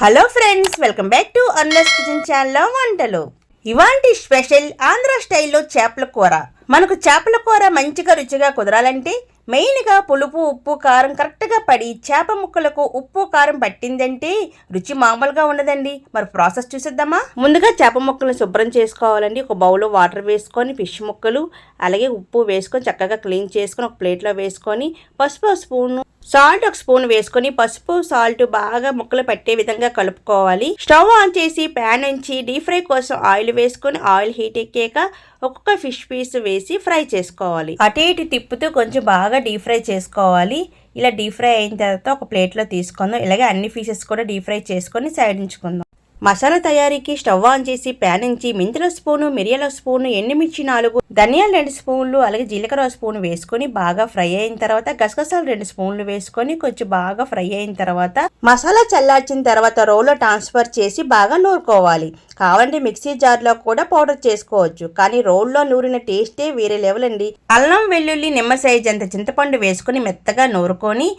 Hello friends welcome back to Anna's kitchen channel వంటలు ఇవాంటి special Andhra స్టైల్లో చేపల కూర. మనకు చేపల కూర మంచిగా రుచిగా కుదరాలంటే మెయిన్గా పులుపు ఉప్పు కారం కరెక్ట్గా పడి చేప ముక్కలకు ఉప్పు కారం పట్టిందంటే రుచి మామూలుగా ఉండదండి. మరి ప్రాసెస్ చూసేద్దామా? ముందుగా చేప ముక్కలను శుభ్రం చేసుకోవాలండి. ఒక బౌల్లో వాటర్ వేసుకొని ఫిష్ ముక్కలు అలాగే ఉప్పు వేసుకొని చక్కగా క్లీన్ చేసుకొని ఒక ప్లేట్లో వేసుకొని పసుపు స్పూన్ సాల్ట్ ఒక స్పూన్ వేసుకొని పసుపు సాల్ట్ బాగా ముక్కలు పట్టే విధంగా కలుపుకోవాలి. స్టవ్ ఆన్ చేసి ప్యాన్ నుంచి డీప్ ఫ్రై కోసం ఆయిల్ వేసుకొని ఆయిల్ హీట్ ఎక్కాక ఒక్కొక్క ఫిష్ పీస్ వేసి ఫ్రై చేసుకోవాలి. అటు ఇటు తిప్పుతూ కొంచెం బాగా డీప్ ఫ్రై చేసుకోవాలి. ఇలా డీప్ ఫ్రై అయిన తర్వాత ఒక ప్లేట్లో తీసుకుందాం. ఇలాగే అన్ని ఫిషెస్ కూడా డీప్ ఫ్రై చేసుకొని సైడ్ ఉంచుకుందాం. మసాలా తయారీకి స్టవ్ ఆన్ చేసి ప్యాన్ నుంచి మెంతుల స్పూను మిరియాల స్పూను ఎండుమిర్చి నాలుగు ధనియాలు రెండు స్పూన్లు అలాగే జీలకర్ర స్పూన్ వేసుకొని బాగా ఫ్రై అయిన తర్వాత గసగసాలు రెండు స్పూన్లు వేసుకొని కొంచెం బాగా ఫ్రై అయిన తర్వాత మసాలా చల్లార్చిన తర్వాత రోల్లో ట్రాన్స్ఫర్ చేసి బాగా నూరుకోవాలి. కావాలంటే మిక్సీ జార్లో కూడా పౌడర్ చేసుకోవచ్చు. కానీ రోల్లో నూరిన టేస్టే వేరే లెవెల్ అండి. అల్లం వెల్లుల్లి నిమ్మ సైజ్ అంత చింతపండు వేసుకొని మెత్తగా నూరుకొని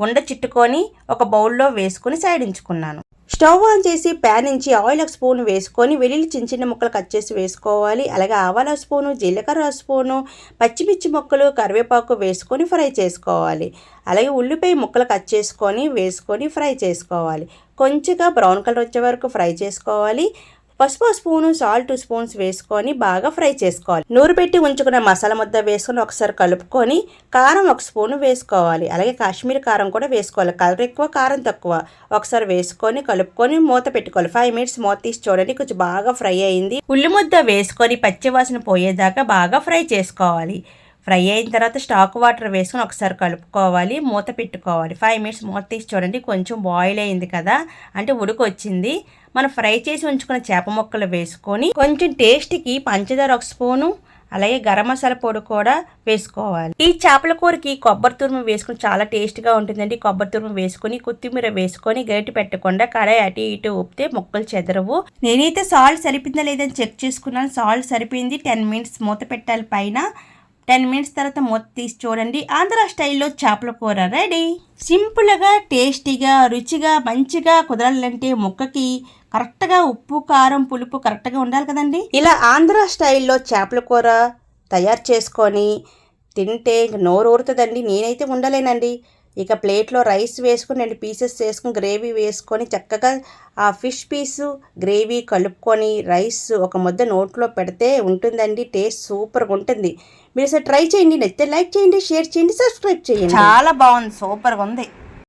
ఉండ చిట్టుకొని ఒక బౌల్లో వేసుకొని సైడించుకున్నాను. స్టవ్ ఆన్ చేసి ప్యాన్ నుంచి ఆయిల్ ఒక స్పూన్ వేసుకొని వెల్లుల్లి చిన్న చిన్న ముక్కలు కట్ చేసి వేసుకోవాలి. అలాగే ఆవాల స్పూను జీలకర్ర స్పూను పచ్చిమిర్చి ముక్కలు కరివేపాకు వేసుకొని ఫ్రై చేసుకోవాలి. అలాగే ఉల్లిపాయ ముక్కలు కట్ చేసుకొని వేసుకొని ఫ్రై చేసుకోవాలి. కొంచెంగా బ్రౌన్ కలర్ వచ్చే వరకు ఫ్రై చేసుకోవాలి. పసుపు స్పూను సాల్ట్ స్పూన్స్ వేసుకొని బాగా ఫ్రై చేసుకోవాలి. నూరు పెట్టి ఉంచుకున్న మసాలా ముద్ద వేసుకొని ఒకసారి కలుపుకొని కారం ఒక స్పూన్ వేసుకోవాలి. అలాగే కాశ్మీర్ కారం కూడా వేసుకోవాలి. కలర్ ఎక్కువ కారం తక్కువ. ఒకసారి వేసుకొని కలుపుకొని మూత పెట్టుకోవాలి. ఫైవ్ మినిట్స్ మూత తీసి చూడండి. కొంచెం బాగా ఫ్రై అయింది. ఉల్లి ముద్ద వేసుకొని పచ్చివాసన పోయేదాకా బాగా ఫ్రై చేసుకోవాలి. ఫ్రై అయిన తర్వాత స్టాక్ వాటర్ వేసుకొని ఒకసారి కలుపుకోవాలి. మూత పెట్టుకోవాలి. ఫైవ్ మినిట్స్ మూత తీసి చూడండి కొంచెం బాయిల్ అయింది కదా. అంటే ఉడుకు వచ్చింది మనం ఫ్రై చేసి ఉంచుకున్న చేప ముక్కలు వేసుకొని కొంచెం టేస్ట్కి పంచదార ఒక స్పూను అలాగే గరం మసాలా పొడి కూడా వేసుకోవాలి. ఈ చేపల కూరకి కొబ్బరి తురుము వేసుకుని చాలా టేస్ట్గా ఉంటుందండి. కొబ్బరి తురుము వేసుకొని కొత్తిమీర వేసుకొని గరిటి పెట్టకుండా కడాయి అటు ఇటు ఊపితే ముక్కలు చెదరవు. నేనైతే సాల్ట్ సరిపోయిందా లేదని చెక్ చేసుకున్నాను. సాల్ట్ సరిపోయింది. టెన్ మినిట్స్ మూత పెట్టాలి పైన. టెన్ మినిట్స్ తర్వాత మూత తీసి చూడండి. ఆంధ్ర స్టైల్లో చేపల కూర రెడీ. సింపుల్గా టేస్టీగా రుచిగా మంచిగా కుదరాలంటే ముక్కకి కరెక్ట్గా ఉప్పు కారం పులుపు కరెక్ట్గా ఉండాలి కదండి. ఇలా ఆంధ్ర స్టైల్లో చేపల కూర తయారు చేసుకొని తింటే ఇంక నోరు ఊరుతుందండి నేనైతే ఉండలేనండి. ఇక ప్లేట్లో రైస్ వేసుకొని రెండు పీసెస్ వేసుకొని గ్రేవీ వేసుకొని చక్కగా ఆ ఫిష్ పీసు గ్రేవీ కలుపుకొని రైస్ ఒక ముద్ద నోట్లో పెడితే ఉంటుందండి టేస్ట్ సూపర్గా ఉంటుంది. మీరు సార్ ట్రై చేయండి నచ్చితే లైక్ చేయండి షేర్ చేయండి సబ్స్క్రైబ్ చేయండి. చాలా బాగుంది సూపర్గా ఉంది.